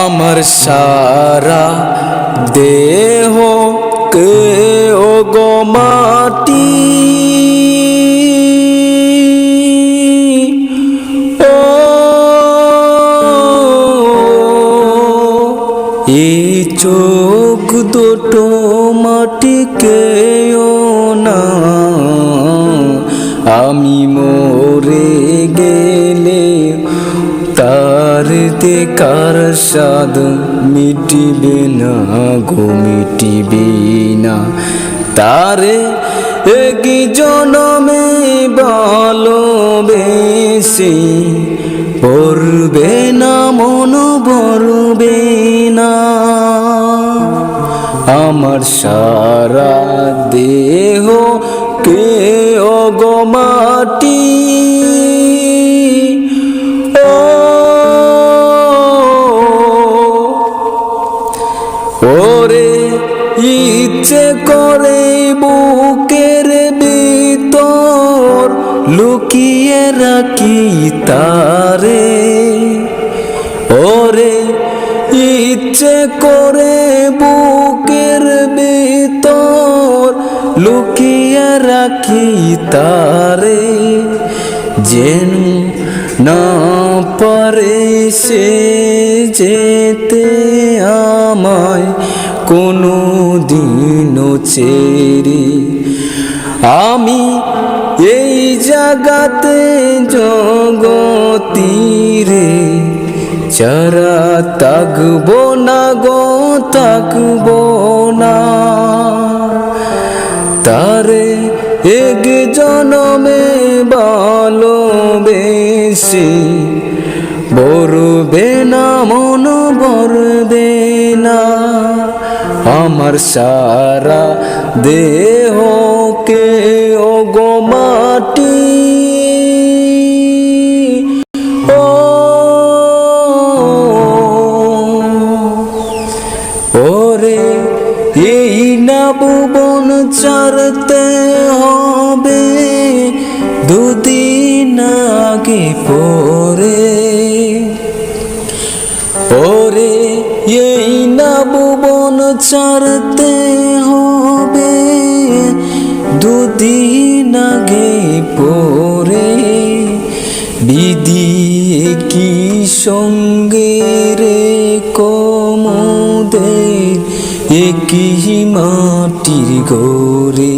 আমার সারা দেহ কে ও গো মাটি। ও এই চোখ দুটো মাটিকে না। আমি মরে তার কার স্বাদ মিটিবে না গো, মিটিবে না। তারে একই জনমে ভালোবেসে পড়বে না, মন বরবে না। আমার সারা দেহ কে অগমাটি ইচ্ছে করে বুকের ভিতর লুকিয়ে রাখি তারে। ওরে, ইচ্ছে করে বুকের ভিতর লুকিয়ে রাখি তারে। যেন না পারে সে যেতে আমায় কোনো দিনও ছেড়ে আমি এই জাগাতে জগতীরে চারা তাকবো না গো, তাকবো না। তারে এক জনমে ভালোবেসে, বরবে না, মন বরবে না। আমার সারা দেহকে ওগো মাটি। ও, ওরে, এই না ভুবন ছাড়তে হবে। দুদিন আগে পরে ছাড়তে হবে দুদিন আগে পরে বিধি কি সঙ্গে রে কমদের একই মাটির গোরে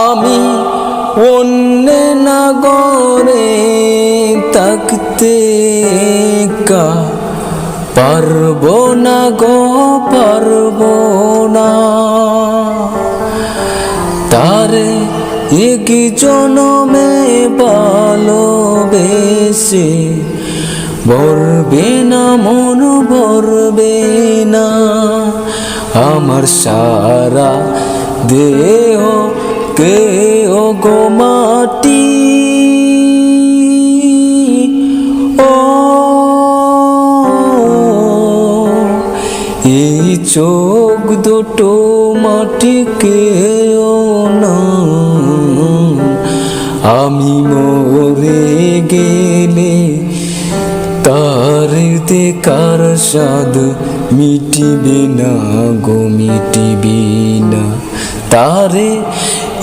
আমি অন্য নগরে থাকতে কা পারব না গো, পারব না। তারে এক জনমে ভালোবেসে বরবে না, মন বরবে না। আমার সারা দেহ কে ও গো মাটি এই চোখ দুটো মাটিকে না আমি মরে গেলে তার কার স্বাদ মিটিবে না গো, মিটিবে না। তারে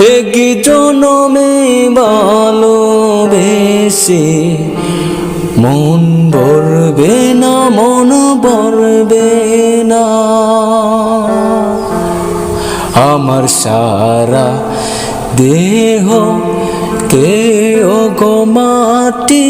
এক জনমে ভালোবেসে মন ভরবে না মন ভরবে না। আমার সারা দেহ কে ও মাটি।